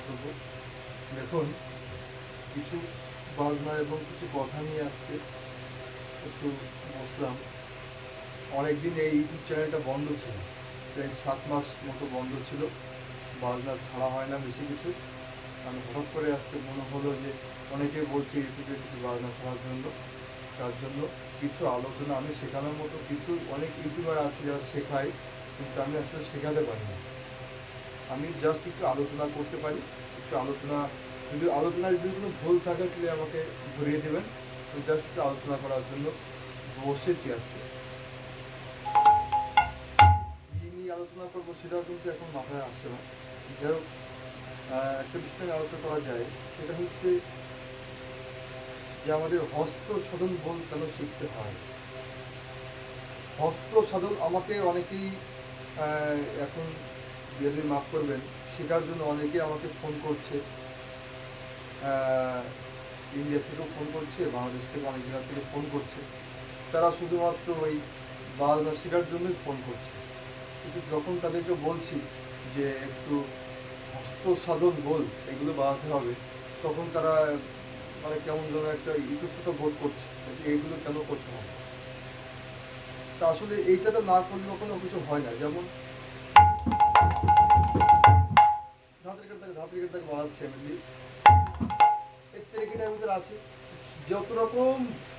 মহাপ্রভু দেখুন, কিছু বাজনা এবং কিছু কথা নিয়ে আজকে একটু বসলাম। অনেকদিন এই ইউটিউব চ্যানেলটা বন্ধ ছিল। প্রায় সাত মাস মতো বন্ধ ছিল। বাজনা ছাড়া হয় না বেশি কিছু। আমি হঠাৎ করে আজকে মনে হলো যে অনেকে বলছে ইউটিউবে কিছু বাজনা ছাড়ার জন্য। তার জন্য কিছু আলোচনা, আমি শেখানোর মতো কিছু অনেক ইউটিউবার আছে যারা শেখায়, কিন্তু আমি আসলে শেখাতে পারি না আমি জাস্ট একটু আলোচনা করতে পারি, একটু আলোচনা, যদি আলোচনায় যদি কোনো ভুল থাকে তাহলে আমাকে ধরিয়ে দেবেন। আমি জাস্ট একটু আলোচনা করার জন্য বসেছি আজকে। কি নিয়ে আলোচনা করব সেটাও কিন্তু এখন মাথায় আসছে না। যাই হোক একটা বিষয় নিয়ে আলোচনা করা যায়, সেটা হচ্ছে যে আমাদের হস্ত সাধন বল কেন শিখতে হয়? হস্ত সাধন আমাকে অনেকেই এখন যদি মাফ করবেন, শেখার জন্য অনেকে আমাকে ফোন করছে। ইন্ডিয়া থেকেও ফোন করছে, বাংলাদেশ থেকে অনেক জায়গা থেকে ফোন করছে। তারা শুধুমাত্র ওই বাংলা শেখার জন্যই ফোন করছে। কিন্তু যখন তাদেরকে বলছি যে, একটু হস্ত সাধন বল, এগুলো বাড়াতে হবে, তখন তারা মানে কেমন যেন একটা ইতস্তত বোধ করছে যে এইগুলো কেন করতে হবে? তা আসলে এইটা তো না করলে কখনো কিছু হয় না। যেমন আছে? যত রকম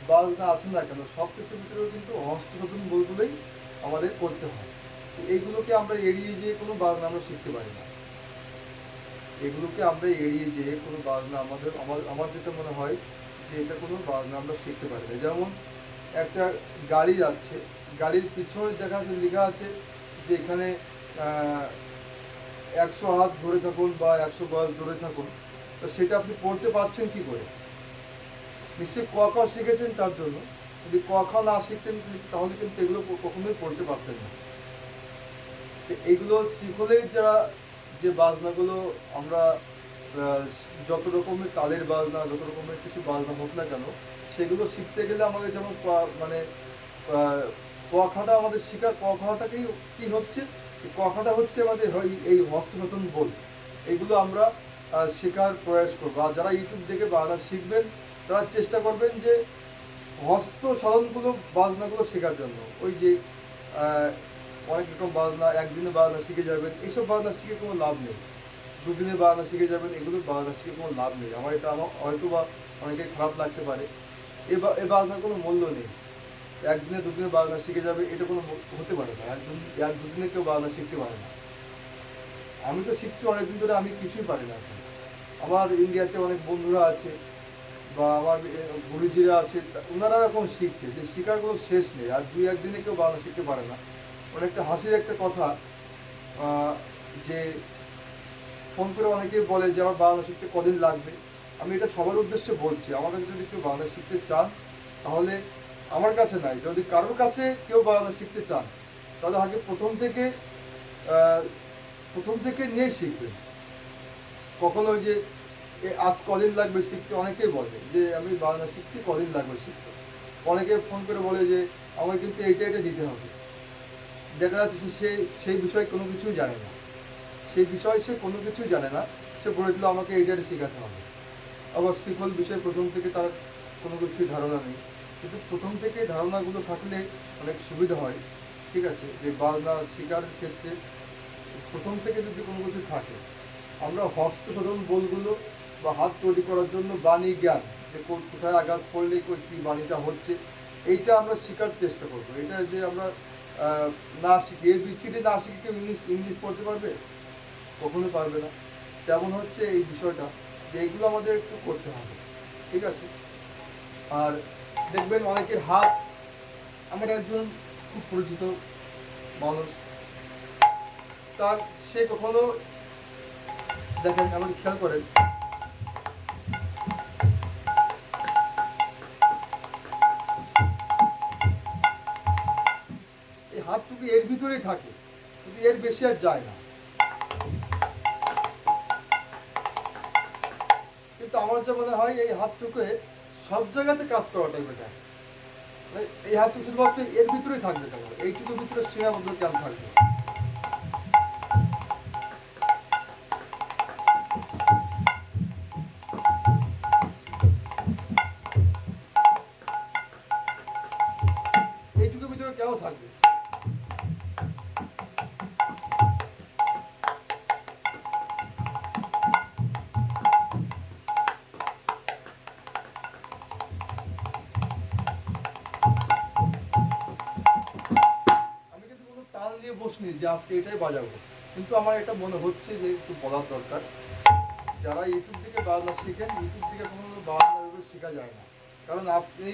বাজনা আছে না কেন সব কিছুর ভিতরেও কিন্তু হস্তসাধন বলগুলোই আমাদের করতে হয়। এইগুলোকে আমরা এড়িয়ে যেয়ে কোনো বাজনা আমরা শিখতে পারি না। এগুলোকে আমরা এড়িয়ে যেয়ে কোনো বাজনা আমাদের, আমার যেটা মনে হয় যে এটা কোনো বাজনা আমরা শিখতে পারি না। যেমন একটা গাড়ি যাচ্ছে, গাড়ির পিছনে দেখা যাচ্ছে, লেখা আছে যে এখানে একশো হাত ধরে থাকুন বা একশো গজ ধরে থাকুন, তো সেটা আপনি পড়তে পারছেন কি করে? নিশ্চয়ই ক খ শিখেছেন তার জন্য। যদি ক খ না শিখতেন, তাহলে কিন্তু এগুলো কখনোই পড়তে পারতেন না। তো এইগুলো শিখলেই যারা যে বাজনাগুলো আমরা যত রকমের তালের বাজনা, যত রকমের কিছু বাজনা হোক না কেন, সেগুলো শিখতে গেলে আমাদের যেমন মানে ক খাটা আমাদের শেখা ক খাটাকেই কি হচ্ছে? যে ক খাটা হচ্ছে আমাদের এই হস্তসাধন বল এগুলো আমরা শেখার প্রয়াস করব। আর যারা ইউটিউব দেখে বাজনা শিখবেন, তারা চেষ্টা করবেন যে হস্ত সাধনগুলো, বাজনাগুলো শেখার জন্য। ওই যে অনেক রকম বাজনা, একদিনে বাজনা শিখে যাবেন এইসব বাজনা শিখে কোনো লাভ নেই। দুদিনে বাজনা শিখে যাবেন, এগুলো বাজনা শিখে কোনো লাভ নেই। আমার এটা আমার হয়তো বা অনেকের খারাপ লাগতে পারে। এ বাজনার কোনো মূল্য নেই। একদিনে দুদিনে বাংলা শিখে যাবে, এটা কোনো হতে পারে না। একদিন, এক দুদিনে কেউ বাংলা শিখতে পারে না। আমি তো শিখছি অনেকদিন ধরে, আমি কিছুই পারি না আমার ইন্ডিয়াতে অনেক বন্ধুরা আছে, বা আমার গুরুজিরা আছে ওনারা এখন শিখছে। যে শেখার কোনো শেষ নেই, আর দুই, একদিনে কেউ বাংলা শিখতে পারে না। অনেকটা হাসির একটা কথা যে ফোন করে অনেকেই বলে যে আমার বাংলা শিখতে কদিন লাগবে। আমি এটা সবার উদ্দেশ্যে বলছি। কাছে যদি কেউ বাংলা শিখতে চান, তাহলে আমার কাছে নাই। যদি কারোর কাছে কেউ বাংলা শিখতে চান, তাহলে আগে প্রথম থেকে প্রথম থেকে নিয়ে শিখবে। কখনো ওই যে আজ কদিন লাগবে শিখতে, অনেকেই বলে যে, আমি বাংলা শিখছি, কদিন লাগবে শিখতে। অনেকে ফোন করে বলে যে আমাকে কিন্তু এইটা এটা দিতে হবে। দেখা যাচ্ছে সে সেই বিষয়ে কোনো কিছুই জানে না। সেই বিষয়ে সে কোনো কিছুই জানে না। সে বলে দিল, আমাকে এইটা শেখাতে হবে। আবার শিকল বিষয়ে প্রথম থেকে তার কোনো কিছুই ধারণা নেই। কিন্তু প্রথম থেকে ধারণাগুলো থাকলে অনেক সুবিধা হয়। ঠিক আছে? যে বাংলা শেখার ক্ষেত্রে প্রথম থেকে যদি কোনো কিছু থাকে, আমরা হস্তসাধন বলগুলো বা হাত তৈরি করার জন্য বাণী জ্ঞান, যে কোথায় আঘাত পড়লে কো- বাণীটা হচ্ছে, এইটা আমরা শেখার চেষ্টা করব। এটা যে আমরা না শিখি এবিসিডি না শিখে কেউ ইংলিশ ইংলিশ পড়তে পারবে? কখনো পারবে না। তেমন হচ্ছে এই বিষয়টা, যে এইগুলো আমাদের একটু করতে হবে। ঠিক আছে? আর দেখবেন অনেকের হাত আমার একজন খুব পরিচিত মানুষ। তার সে কখনো দেখেন আমাকে খেয়াল করেন। এই হাতটুকু এর ভিতরেই থাকে, কিন্তু এর বেশি আর যায় না। কিন্তু আমার যা মনে হয়, এই হাতটুকুয়ে সব জায়গাতে কাজ করা টাইপের দেখ এই হাতটুকু শুধুমাত্র এর ভিতরেই থাকবে কেন? এইটুকুর ভিতরে সীমাবদ্ধ কেন থাকবে? যে আজকে এটাই বাজাবো। কিন্তু আমার এটা মনে হচ্ছে যে একটু বলার দরকার। যারা ইউটিউব থেকে বাজনা শিখেন, ইউটিউব থেকে কোনো বাজনা শেখা যায় না। কারণ আপনি,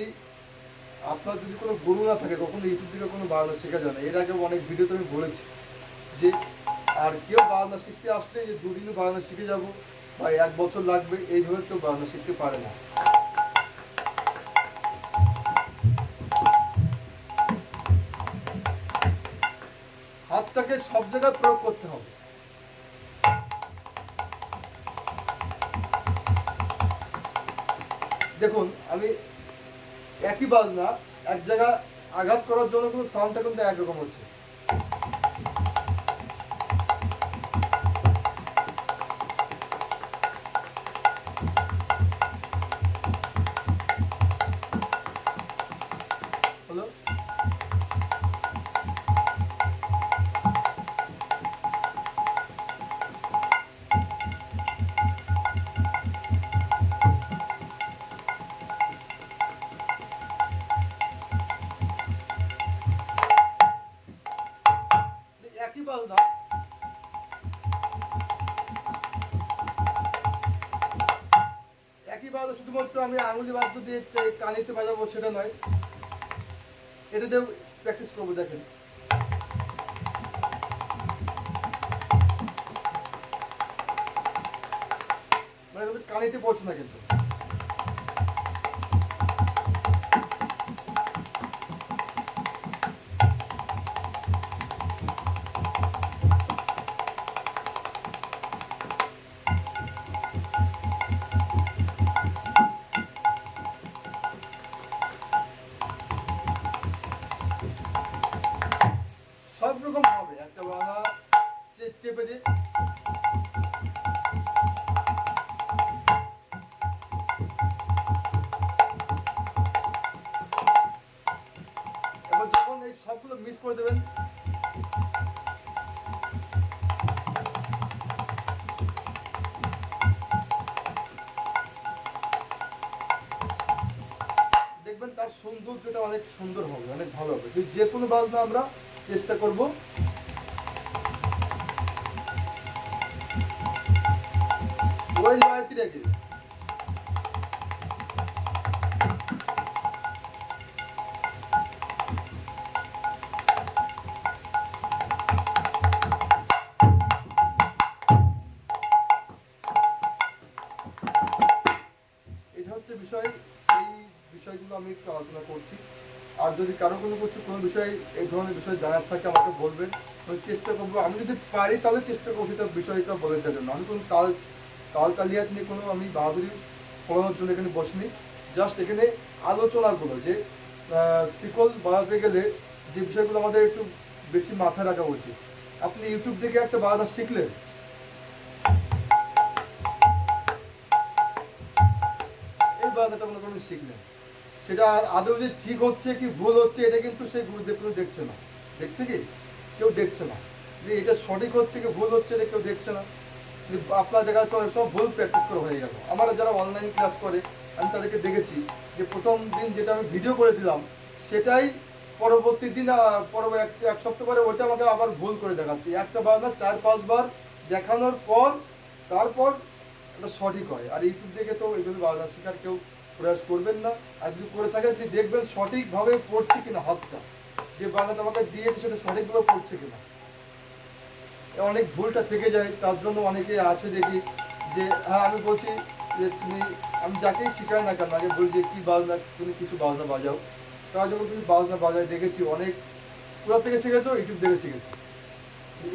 আপনার যদি কোনো গুরু না থাকে, কখনো ইউটিউব থেকে কোনো বাজনা শেখা যায় না। এর আগে অনেক ভিডিওতে আমি বলেছি যে, আর কেউ বাজনা শিখতে আসলে যে দুদিনে বাজনা শিখে যাব বা এক বছর লাগবে এইভাবে কেউ বাজনা শিখতে পারে না। সব জায়গায় প্রয়োগ করতে হবে। দেখুন, আমি একই বাজনা, এক জায়গায় আঘাত করার জন্য কিন্তু সাউন্ডটা কিন্তু একরকম হচ্ছে। একই বাজনা একই শুধুমাত্র আমি আঙুলি বাদ্য দিয়ে চে- কানিতে বাজাবো সেটা নয়, এটা দিয়ে প্র্যাকটিস করব, দেখেন। মানে কানিতে পড়ছে না কিন্তু। সবগুলো মিস করে দেবেন। দেখবেন তার সৌন্দর্যটা অনেক সুন্দর হবে, অনেক ভালো হবে। যে কোনো বাজনা আমরা চেষ্টা করব। ওই গায়ত্রী রেখে হচ্ছে বিষয় এই বিষয়গুলো আমি একটু আলোচনা করছি। আর যদি কারও কোনো কিছু কোনো বিষয় এই ধরনের বিষয় জানার থাকে আমাকে বলবেন। আমি চেষ্টা করব আমি যদি পারি তাহলে চেষ্টা করব সেটা বিষয়টা বলে দেওয়ার জন্য। আমি কোনো তাল তাল কালিয়াত নিয়ে কোনো আমি বাহাদুরি পড়ানোর জন্য এখানে বসিনি। জাস্ট এখানে আলোচনাগুলো যে আহ, শিকল বাজাতে গেলে যে বিষয়গুলো আমাদের একটু বেশি মাথায় রাখা উচিত। আপনি ইউটিউব থেকে একটা বাজানো শিখলেন বাধাটা মনে করেন শিখলেন সেটা আদৌ যে ঠিক হচ্ছে কি ভুল হচ্ছে, এটা কিন্তু সেই গুরুদেব কেউ দেখছে না। দেখছে কি? কেউ দেখছে না। যে এটা সঠিক হচ্ছে কি ভুল হচ্ছে, এটা কেউ দেখছে না। আপনার দেখা যাচ্ছে অনেক ভুল প্র্যাকটিস করা হয়ে গেল। আমার যারা অনলাইন ক্লাস করে, আমি তাদেরকে দেখেছি যে প্রথম দিন যেটা আমি ভিডিও করে দিলাম, সেটাই পরবর্তী দিন পরবর্তী এক সপ্তাহ পরে ওইটা আমাকে আবার ভুল করে দেখাচ্ছে। একটা বার না চার পাঁচবার দেখানোর পর, তারপর এটা সঠিক হয়। আর ইউটিউব দেখে তো এগুলো বাংলা শেখার কেউ প্রয়াস করবেন না। আর যদি করে থাকেন, যদি দেখবেন সঠিকভাবে পড়ছে কিনা হাতটা যে বাংলাটা আমাকে দিয়েছে সেটা সঠিকভাবে পড়ছে কিনা। অনেক ভুলটা থেকে যায়, তার জন্য অনেকে আছে দেখি যে হ্যাঁ আমি বলছি যে তুমি, আমি যাকেই শিখাই না কেন, আগে বলি যে কী বাজনা, তুমি কিছু বাজনা বাজাও। তারা যখন তুমি বাজনা বাজায় দেখেছি অনেক। কোথা থেকে শিখেছো? ইউটিউব থেকে শিখেছি।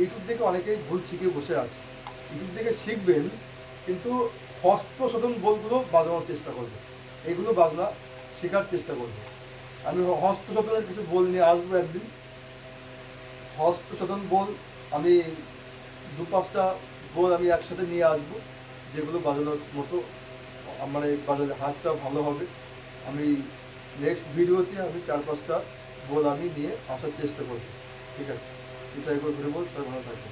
ইউটিউব থেকে অনেকেই ভুল শিখে বসে আছে। ইউটিউব থেকে শিখবেন, কিন্তু হস্ত শোধন বলগুলো বাজানোর চেষ্টা করবে এগুলো বাংলা শেখার চেষ্টা করবে। আমি হস্ত শোধনের কিছু বল নিয়ে আসব একদিন। হস্ত শোধন বল আমি দু পাঁচটা বল আমি একসাথে নিয়ে আসব, যেগুলো বাজানোর মতো আমার এই বাজালে হাতটা ভালো হবে। আমি নেক্সট ভিডিওতে আমি চার পাঁচটা বল আমি নিয়ে আসার চেষ্টা করব। ঠিক আছে? এটাই করে ভিডিও বল, সবাই ভালো থাকবে